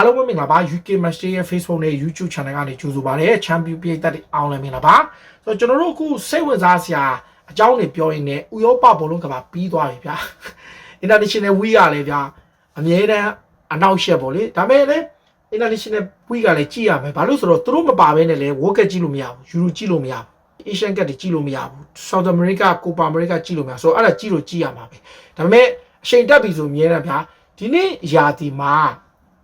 အားလုံးပဲမင်္ဂလာပါ UK Master ရဲ့ Facebook နဲ့ YouTube Channel ကနေကြိုဆိုပါရစေ Champion ပြည်သက်တွေအားလုံးမင်္ဂလာပါဆိုတော့ကျွန်တော်တို့အခုစိတ်ဝင်စားစရာအကြောင်းတွေပြောရင်းနဲ့ဥရောပဘောလုံးကဘာပြီးသွားပြီဗျာ International Week ကလည်းဗျာအမြဲတမ်းအနောက်ရှက်ပေါ့လေဒါပေမဲ့လည်း International Week ကလည်းကြည့်ရမယ်ဘာလို့ဆိုတော့သူတို့မပါဘဲနဲ့လည်း World Cup ကြည့်လို့မရဘူး Euro ကြည့်လို့မရဘူး Asian Cup တွေကြည့်လို့မရဘူး South America Copa America ကြည့်လို့မရဆိုတော့အဲ့ဒါကြည့်လို့ကြည့်ရမှာပဲဒါပေမဲ့အချိန်တက်ပြီဆိုအမြဲတမ်းဗျာဒီနေ့ယာတီမှာ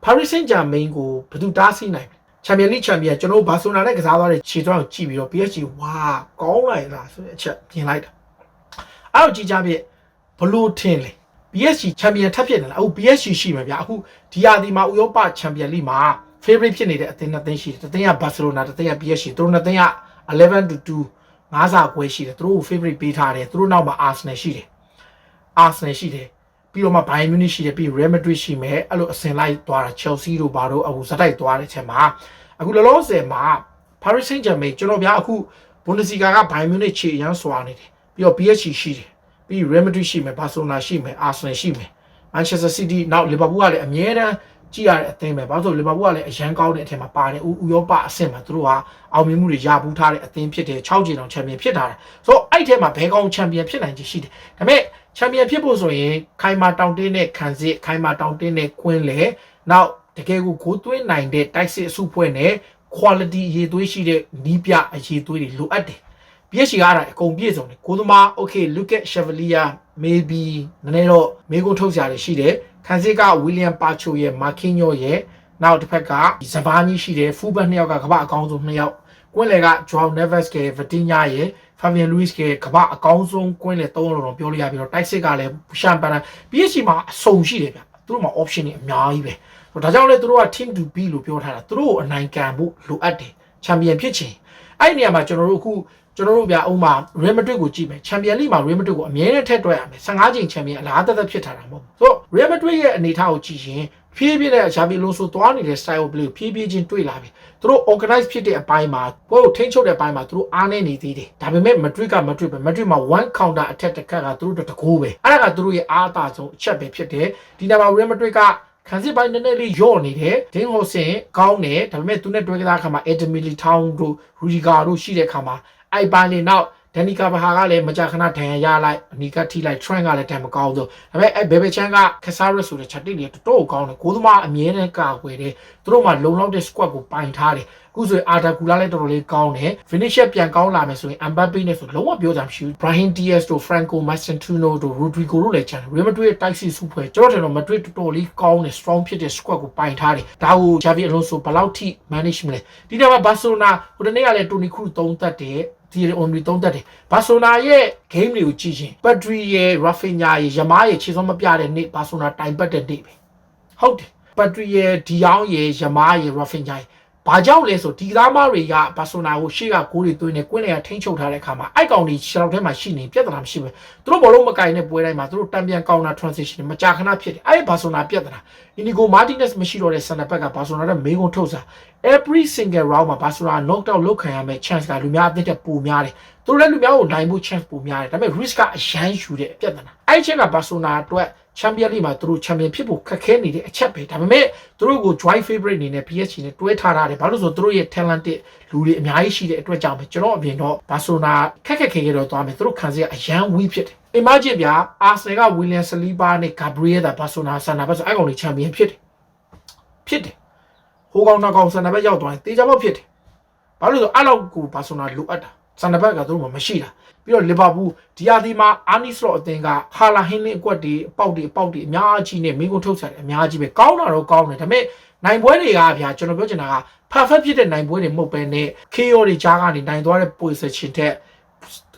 Paris Saint-Germain ကိုဘယ်သူတားဆီးနိုင်ချန်ပီယံလိချန်ပီယံကျွန်တော်ဘာဆိုနာနဲ့ကစားသွားတဲ့ခြေသွားကိုကြည့်ပြီးတော့ PSG ဝါကောင်းလိုက်လားဆိုတဲ့အချက်ပြင်လိုက်တာအဲ့တော့ကြည့်ကြပြဘလို့ထင်လဲ PSG ချန်ပီယံထပ်ဖြစ်နေလားအခု PSG ရှိမှာဗျာအခုဒီယာဒီမှာဥရောပချန်ပီယံလိမှာ favorite ဖြစ်နေတဲ့အသင်းနှစ်သင်းရှိတယ်တစ်သင်းက Barcelona တစ်သင်းက PSG သူတို့နှစ်သင်းက11 to 2ငါးစာခွဲရှိတယ်သူတို့ကို favorite ပေးထားတယ်သူတို့နောက်မှာ Arsenal ရှိတယ် Arsenal ရှိတယ် ပြီးတော့မှ Bayern Munich ရှိတယ်ပြီး Real Madrid ရှိမယ်အဲ့လိုအစင်လိုက်သွားတာ Chelsea တို့ဘာတို့အခုဇက်တိုက်သွားတဲ့ချက်မှာအခုလောလောဆယ်မှာ Paris Saint-Germain ကျွန်တော်ဗျာအခု Bundesliga က Bayern Munich ခြေအရန်စွာနေတယ်ပြီးတော့ PSG ရှိတယ်ပြီး Real Madrid ရှိမယ် Barcelona ရှိမယ် Arsenal ရှိမယ် Manchester City နောက် Liverpool ကလည်းအမြဲတမ်းကြည့်ရတဲ့အသင်းပဲဘာလို့လဲဆို Liverpool ကလည်းအရန်ကောင်းတဲ့အထက်မှာပါတယ်ဥဥရောပအဆင့်မှာသူတို့ဟာအောင်မြင်မှုတွေရဘူးထားတဲ့အသင်းဖြစ်တယ်6ချိန်တောင်ချန်ပီယံဖြစ်ထားတယ်ဆိုတော့အဲ့ဒီထဲမှာဘယ်ကောင်ချန်ပီယံဖြစ်နိုင်ချေရှိတယ်ဒါပေမဲ့ ချန်ပီယံဖြစ်ဖို့ဆိုရင်ခိုင်မာတောင်တင်းတဲ့ခံစစ်ခိုင်မာတောင်တင်းတဲ့ကွင်းလေနောက်တကယ်ကိုဂိုးသွင်းနိုင်တဲ့တိုက်စစ်အစုဖွဲ့နဲ့ quality အရေးသွေးရှိတဲ့နီးပြအရေးသွေးတွေလိုအပ်တယ် PSG ကအဲ့ဒါအကုန်ပြည့်စုံတယ်ကိုသမား okay look at Chevalier maybe နည်းနည်းတော့မေးခွန်းထုတ်စရာတွေရှိတယ်ခန်းစစ်က William Pacho ရဲ့ Marquinhos ရဲ့နောက်တစ်ဖက်ကဇဗာနီရှိတယ်ဖူဘတ်နှစ်ယောက်ကကမ္ဘာအကောင်းဆုံးနှစ်ယောက်ကွင်းလေက Joao Neves က Vitinha ရဲ့ Fabian Luiz ကကမ္ဘာအကောင်းဆုံးကွင်းလေသုံးလုံးတော့ပြောလို့ရပြီးတော့တိုက်စစ်ကလည်းရှမ်ပန် PSG မှာအစုံရှိတယ်ဗျသူတို့မှာ option တွေအများကြီးပဲဒါကြောင့်လဲသူတို့က team to be လို့ပြောထားတာသူတို့ကိုအနိုင်ကန်ဖို့လိုအပ်တယ်ချန်ပီယံဖြစ်ချင်အဲ့ဒီနေရာမှာကျွန်တော်တို့အခုကျွန်တော်တို့ဗျာဥမာ Real Madrid ကိုကြည့်မယ်ချန်ပီယံလိမှာ Real Madrid ကိုအမြဲတမ်းထက်တွက်ရမယ်15ချိန်ချန်ပီယံအလားသက်သက်ဖြစ်ထားတာမဟုတ်ဘူးဆိုတော့ Real Madrid ရဲ့အနေအထားကိုကြည့်ရင် ဖြည်းဖြည်းနဲ့ဂျာဗီလိုဆိုသွားနေတဲ့ style ကိုဖြည်းဖြည်းချင်းတွေ့လာပြီသူတို့ organize ဖြစ်တဲ့အပိုင်းမှာပွဲကိုထိန်းချုပ်တဲ့အပိုင်းမှာသူတို့အားနေနေသေးတယ်ဒါပေမဲ့ Madrid က Madrid ပဲ Madrid မှာ one counter attack တစ်ခါကသူတို့တကူပဲအဲ့ဒါကသူတို့ရဲ့အားအသာဆုံးအချက်ပဲဖြစ်တယ်ဒီနေရာမှာ Real Madrid ကခံစစ်ပိုင်းနည်းနည်းလေးယော့နေတယ်ဒင်းဟိုဆင်ကောင်းတယ်ဒါပေမဲ့သူနဲ့တွဲကစားခါမှာ Edmili Town တို့ Rudiger တို့ရှိတဲ့ခါမှာအဲ့ပိုင်းလေးနောက် ဒန်နီကာဘာဟာကလည်းမကြာခဏဒဏ်ရာရလိုက်အနီကထိလိုက် trend ကလည်းတန်မကောင်းဆိုဒါပေမဲ့အဲ့ဘေဘေချန်ကခဆာရစ်ဆိုတဲ့ချက်တိတွေတော်တော်ကောင်းတယ်ကိုသမားအမြဲတမ်းကာကွယ်တယ်သူတို့မှလုံလောက်တဲ့ squad ကိုပိုင်ထားတယ်အခုဆိုရင်အာတာကူလာလည်းတော်တော်လေးကောင်းတယ် finisher ပြန်ကောင်းလာမယ်ဆိုရင် Mbappe နဲ့ဆိုလုံးဝပြောကြမှာမရှိဘူး Brahim Diaz တို့ Franco Massentino တို့ Rodrigo တို့လည်းချန်တယ် Real Madrid ရဲ့တိုက်စစ်စုဖွဲ့ကျွန်တော်ထင်တော့ Madrid တော်တော်လေးကောင်းတယ် strong ဖြစ်တဲ့ squad ကိုပိုင်ထားတယ်ဒါကို Xavi Alonso ဘယ်လောက်ထိ manage မလဲဒီနေ့မှာ Barcelona ဟိုတနေ့ကလည်း Toni Kroos သုံးသက်တယ် ဒီအွန်ရီသုံးသက်တယ်ဘာဆိုနာရဲ့ game တွေကိုကြည့်ရင်ပက်ဒရီရဲ့ရာဖင်ညာရဲ့ယမားရဲ့ခြေစောမပြတဲ့နေ့ဘာဆိုနာတိုင်ပတ်တဲ့နေ့ပဲဟုတ်တယ်ပက်ဒရီရဲ့ဒီအောင်ရဲ့ယမားရဲ့ရာဖင်ညာရဲ့ ဘာကြောင့်လဲဆိုဒီသားမတွေကဘာဆိုနာကိုရှေ့ကဂိုးတွေသွင်းနေကွင်းတွေကထိန်းချုပ်ထားတဲ့ခါမှာအိုက်ကောင်တွေခြေထောက်ထဲမှာရှိနေပြဿနာမရှိဘူးသူတို့ဘောလုံးမကင်တဲ့ပွဲတိုင်းမှာသူတို့တံပြန်ကောင်တာ transition မကြာခဏဖြစ်တယ်အဲ့ဒီဘာဆိုနာပြဿနာအင်ဒီဂိုမာတီနက်စ်မရှိတော့တဲ့ဆန်နဘက်ကဘာဆိုနာရဲ့မေးခွန်းထုတ်စား every single round မှာဘာဆိုနာ knocked out လုပ်ခံရမယ့် chance ကလူများအသစ်တက်ပိုများတယ်သူတို့လည်းလူများကိုနိုင်ဖို့ chance ပိုများတယ်ဒါပေမဲ့ risk ကအရန်ယူတဲ့ပြဿနာအဲ့ဒီချက်ကဘာဆိုနာအတွက် ချန်ပီယံလိမှာသူတို့ချန်ပီယံဖြစ်ဖို့ခက်ခဲနေတဲ့အချက်ပဲဒါပေမဲ့သူတို့ကို joy favorite အနေနဲ့ PSG နဲ့တွဲထားတာတယ်ဘာလို့ဆိုသူတို့ရဲ့ talented လူတွေအများကြီးရှိတဲ့အတွက်ကြောင့်ပဲကျွန်တော်အပြင်တော့ဘာဆိုနာခက်ခက်ခဲခဲတော့သွားမယ်သူတို့ခံစရာအရန် weak ဖြစ်တယ် imagine ဗျာ Arsenal က William Saliba နဲ့ Gabriel ဒါဘာဆိုနာဆန်နာဘက်ဆိုအဲ့ကောင်တွေချန်ပီယံဖြစ်တယ်ဖြစ်တယ်ဟိုကောင်နောက်ကောင်ဆန်နာဘက်ရောက်သွားရင်တေချာပေါက်ဖြစ်တယ်ဘာလို့လဲဆိုအဲ့လောက်ကိုဘာဆိုနာလိုအပ်တာ ဆန်နဘက်ကသူတို့မှမရှိတာပြီးတော့လီဗာပူးဒီယာဒီမှာအာနီစလော့အသင်းကဟာလာဟင်းလင်းအကွက်တွေအပေါက်တွေအပေါက်တွေအများကြီးနဲ့မိကုန်းထုတ်ဆက်တယ်အများကြီးပဲကောင်းတာတော့ကောင်းတယ်ဒါပေမဲ့နိုင်ပွဲတွေကဗျာကျွန်တော်ပြောချင်တာက perfect ဖြစ်တဲ့နိုင်ပွဲတွေမဟုတ်ပဲနဲ့ KO တွေကြားကနေနိုင်သွားတဲ့ position ထက်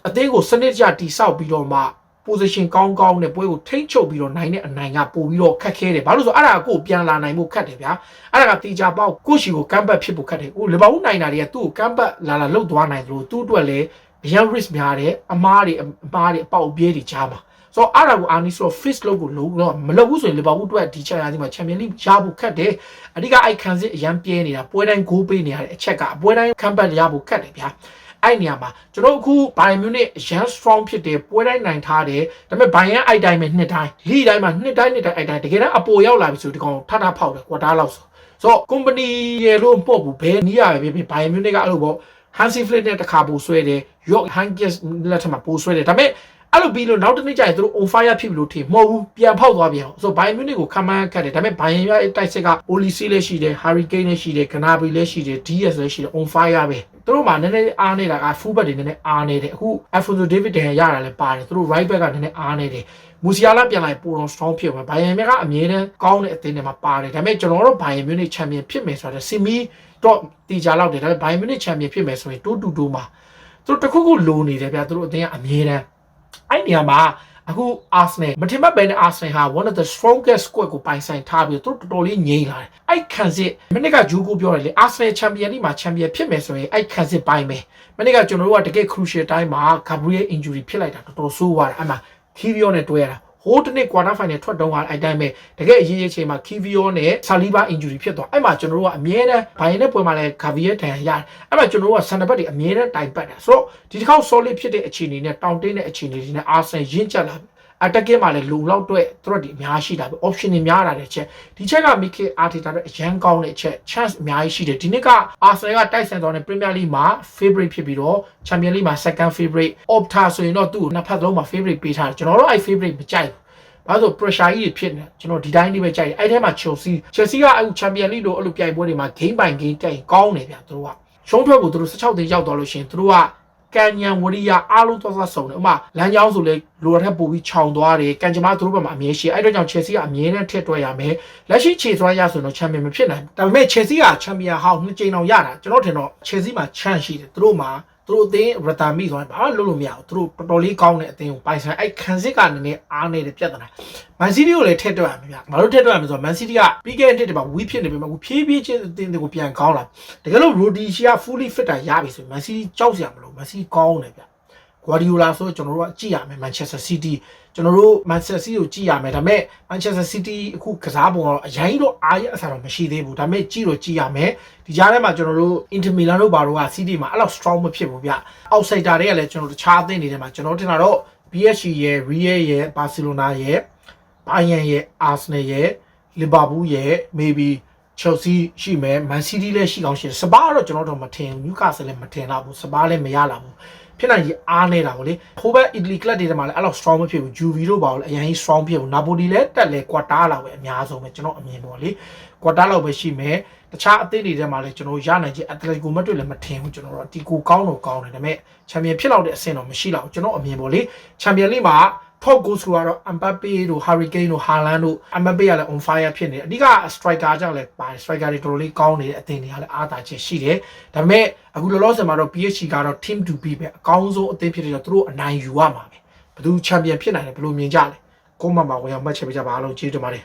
အသင်းကိုစနစ်တကျတိဆောက်ပြီးတော့မှ position ကောင်းကောင်းနဲ့ပွဲကိုထိမ့်ချုပ်ပြီးတော့နိုင်တဲ့အနိုင်ကပို့ပြီးတော့ခက်ခဲတယ်ဘာလို့ဆိုအဲ့ဒါကိုပြန်လာနိုင်ဖို့ခက်တယ်ဗျာအဲ့ဒါကတေချာပေါက်ကိုရှိကိုကမ်ဘတ်ဖြစ်ဖို့ခက်တယ်ဟိုလီဗာပူးနိုင်တာတွေကသူ့ကိုကမ်ဘတ်လာလာလုတ်သွားနိုင်တယ်လို့သူ့အတွက်လည်းအရန် risk များတယ်အမားတွေအမားတွေအပေါက်အပြဲတွေကြားမှာဆိုတော့အဲ့ဒါကိုအာနီဆိုတော့ fix လုပ်ကိုလုံးတော့မလုပ်ဘူးဆိုရင်လီဗာပူးအတွက်ဒီချက်ရာဒီမှာချန်ပီယံလိရဖို့ခက်တယ်အဓိကအဲ့ခံစစ်အရန်ပြဲနေတာပွဲတိုင်းဂိုးပေးနေရတဲ့အချက်ကပွဲတိုင်းကမ်ဘတ်ရဖို့ခက်တယ်ဗျာ အဲ့နေရာမှာကျွန်တော်အခုဘိုင်မြူနစ်ရန် strong ဖြစ်တယ်ပွဲတိုင်းနိုင်ထားတယ်ဒါပေမဲ့ဘိုင်ရန်အိုက်တိုင်းပဲနှစ်တိုင်းလီတိုင်းမှာနှစ်တိုင်းနှစ်တိုင်းအိုက်တိုင်းတကယ်တော့အပေါ်ရောက်လာပြီဆိုဒီကောင်ထထဖောက်တယ်ကွာတားလောက်ဆိုဆိုတော့ company ရဲ့လို့ပို့ဘူးဘယ်နည်းရပဲဖြစ်ဖြစ် Bayern Munich ကအဲ့လိုပေါ့ Hansi Flick နဲ့တစ်ခါပို့ဆွဲတယ် York Hankins လက်ထက်မှာပို့ဆွဲတယ်ဒါပေမဲ့အဲ့လိုပြီးလို့နောက်တစ်နေ့ကျရင်သူတို့ on fire ဖြစ်ပြီလို့ထင်မဟုတ်ဘူးပြန်ဖောက်သွားပြန်အောင်ဆိုတော့ Bayern Munich ကိုခံမှန်းခတ်တယ်ဒါပေမဲ့ Bayern ရဲ့တိုက်စစ်က Olise လည်းရှိတယ် Harry Kane လည်းရှိတယ် Gnabry လည်းရှိတယ် DS လည်းရှိတယ် on fire ပဲ သူတို့မှာနည်းနည်းအားနေတာက full back တွေနည်းနည်းအားနေတယ်အခု Alfonso David တန်ရတာလည်းပါတယ်သူတို့ right back ကနည်းနည်းအားနေတယ်မူစီယာလာပြန်လာပိုတော့ strong ဖြစ်မှာဘိုင်ယန်မြက်ကအမြဲတမ်းကောင်းတဲ့အသင်းတွေမှာပါတယ်ဒါပေမဲ့ကျွန်တော်တို့ဘိုင်ယန်မြူနစ်ချန်ပီယံဖြစ်မယ်ဆိုတော့စီမီတော့တီချာလောက်တယ်ဒါပေမဲ့ဘိုင်ယန်မြူနစ်ချန်ပီယံဖြစ်မယ်ဆိုရင်တိုးတူတိုးမှာသူတို့တခုခုလိုနေတယ်ဗျာသူတို့အသင်းကအမြဲတမ်းအဲ့နေရာမှာ အခု Arsenal မထင်မှတ်ပဲနဲ့ Arsenal ဟာ one of the strongest squad ကိုပိုင်ဆိုင်ထားပြီးသူတို့တော်တော်လေးငြိမ်လာတယ်အဲ့ခံစစ်မနစ်ကဂျူကိုပြောတယ်လေ Arsenal Champion League မှာ Champion ဖြစ်မယ်ဆိုရင်အဲ့ခံစစ်ပိုင်းမယ်မနစ်ကကျွန်တော်တို့ကတကယ် crucial time မှာ Gabriel injury ဖြစ်လိုက်တာတော်တော်ဆိုးသွားတယ်အဲ့မှာ Kivio နဲ့တွဲရတာ ဟိုးတနေ့ quarter final ထွက်တော့ကအဲ့တိုင်းပဲတကယ်အရေးကြီးချိန်မှာ Kivio နဲ့ Saliba injury ဖြစ်သွားအဲ့မှာကျွန်တော်တို့ကအမြဲတမ်းဘိုင်နဲ့ပွဲမှာလည်း Gabriel တန်ရတယ်အဲ့မှာကျွန်တော်တို့က center back တွေအမြဲတမ်းတိုင်ပတ်တာဆိုတော့ဒီတစ်ခေါက် solid ဖြစ်တဲ့အခြေအနေနဲ့တောင်းတင်းတဲ့အခြေအနေတွေနဲ့ Arsenal ရင့်ကျက်လာပြီ attacking မှာလည်းလုံလောက်တော့သူတို့ဒီအများရှိတာပဲ option တွေများလာတဲ့ချက်ဒီချက်က Mikel Arteta ရဲ့အရန်ကောင်းတဲ့ချက် chance အများကြီးရှိတယ်ဒီနှစ်က Arsenal ကတိုက်ဆန်သွားတဲ့ Premier League မှာ favorite ဖြစ်ပြီးတော့ Champions League မှာ second favorite Opta ဆိုရင်တော့သူ့ကိုနှစ်ဖက်လုံးမှာ favorite ပေးထားတယ်ကျွန်တော်တို့အဲ့ favorite မကြိုက်ဘူးဘာလို့ pressure ကြီးဖြစ်နေကျွန်တော်ဒီတိုင်းလေးပဲကြိုက်တယ်အဲ့ထဲမှာ Chelsea Chelsea ကအခု Champions League တို့အဲ့လိုပြိုင်ပွဲတွေမှာ game by game တက်ရင်ကောင်းတယ်ဗျာသူတို့ကရှုံးထွက်ကိုသူတို့16သိန်းရောက်သွားလို့ရှိရင်သူတို့က ကံညံဝရိယအားလုံးသွားသွားစုံတယ်ဥမာလမ်းကြောင်းဆိုလေလိုရထက်ပိုပြီးခြောင်သွားတယ်ကံကြမ္မာသူတို့ဘက်မှာအမြဲရှိအဲ့တော့ကြောင့် Chelsea ကအမြဲတမ်းထက်တွက်ရမယ်လက်ရှိခြေစွမ်းရဆိုတော့ champion မဖြစ်နိုင်ဘူးဒါပေမဲ့ Chelsea က champion ဟောင်းနှစ်ကြိမ်အောင်ရတာကျွန်တော်ထင်တော့ Chelsea မှာ chance ရှိတယ်သူတို့မှာသူတို့အသင်းရတာမိဆိုရင်ဘာလို့လုပ်လို့မရဘူးသူတို့တော်တော်လေးကောင်းတဲ့အသင်းကိုပိုင်ဆိုင်အဲ့ခံစစ်ကနည်းနည်းအားနေတဲ့ပြဿနာ Man City ကိုလည်းထက်တွက်ရမှာဗျာဘာလို့ထက်တွက်ရမလဲဆိုတော့ Man City ကပြီးခဲ့တဲ့နှစ်တည်းမှာ weak ဖြစ်နေပြီမှာဖြည်းဖြည်းချင်းအသင်းတွေကိုပြန်ကောင်းလာတကယ်လို့ Rhodesia fully fit တာရပြီဆိုရင် Man City ကြောက်စရာမလို Man City ကောင်းတယ်ဗျာ Guardiola ဆိုကျွန်တော်တို့ကကြည့်ရမယ် Manchester City ကျွန်တော်တို့ Manchester City ကိုကြည့်ရမယ်ဒါပေမဲ့ Manchester City အခုကစားပုံကတော့အရင်တော့အားရအစားတော့မရှိသေးဘူးဒါပေမဲ့ကြည့်တော့ကြည့်ရမယ်ဒီကြားထဲမှာကျွန်တော်တို့ Inter Milan တို့ဘာတို့က City မှာအဲ့လောက် strong မဖြစ်ဘူးဗျ outsider တွေကလည်းကျွန်တော်တို့တခြားအသင်းတွေထဲမှာကျွန်တော်တင်တာတော့ PSG ရဲ့ Real ရဲ့ Barcelona ရဲ့ Bayern ရဲ့ Arsenal ရဲ့ Liverpool ရဲ့ maybe Chelsea ရှိမယ် Man City လည်းရှိကောင်းရှိတယ်စပါးတော့ကျွန်တော်တို့မထင်ဘူး Newcastle လည်းမထင်တော့ဘူးစပါးလည်းမရလာဘူးဖြစ်နိုင်ကြီးအားနေတာဗောလေဟိုဘက် Italy club တွေထဲမှာလည်းအဲ့လောက် strong မဖြစ်ဘူး Juve တို့ပါလို့အရင်ကြီး strong ဖြစ်ဘူး Napoli လည်းတက်လဲ quarter လောက်ပဲအများဆုံးပဲကျွန်တော်အမြင်ပေါ့လေ quarter လောက်ပဲရှိမယ်တခြားအသင်းတွေထဲမှာလည်းကျွန်တော်ရနိုင်ချင် Atletico Madrid လည်းမထင်ဘူးကျွန်တော်တို့ဒီကိုကောင်းတော့ကောင်းတယ်ဒါပေမဲ့ champion ဖြစ်လောက်တဲ့အဆင့်တော့မရှိတော့ဘူးကျွန်တော်အမြင်ပေါ့လေ champion league မှာ top goal scorer ကတော့ Mbappe တို့ Harry Kane တို့ Haaland တို့ Mbappe ကလည်း on fire ဖြစ်နေတယ်အဓိက striker ကြောင့်လည်းပါတယ် striker တွေတော်တော်လေးကောင်းနေတဲ့အသင်းတွေကလည်းအားသာချက်ရှိတယ်ဒါပေမဲ့အခုလောလောဆယ်မှာတော့ PSG ကတော့ team to beat ပဲအကောင်းဆုံးအသင်းဖြစ်တဲ့တော့သူတို့အနိုင်ယူရမှာပဲဘယ်သူ champion ဖြစ်နိုင်တယ်ဘယ်လိုမြင်ကြလဲကိုမမှာဝင်အောင်မှတ်ချက်ပေးကြပါအားလုံးကျေးဇူးတင်ပါတယ်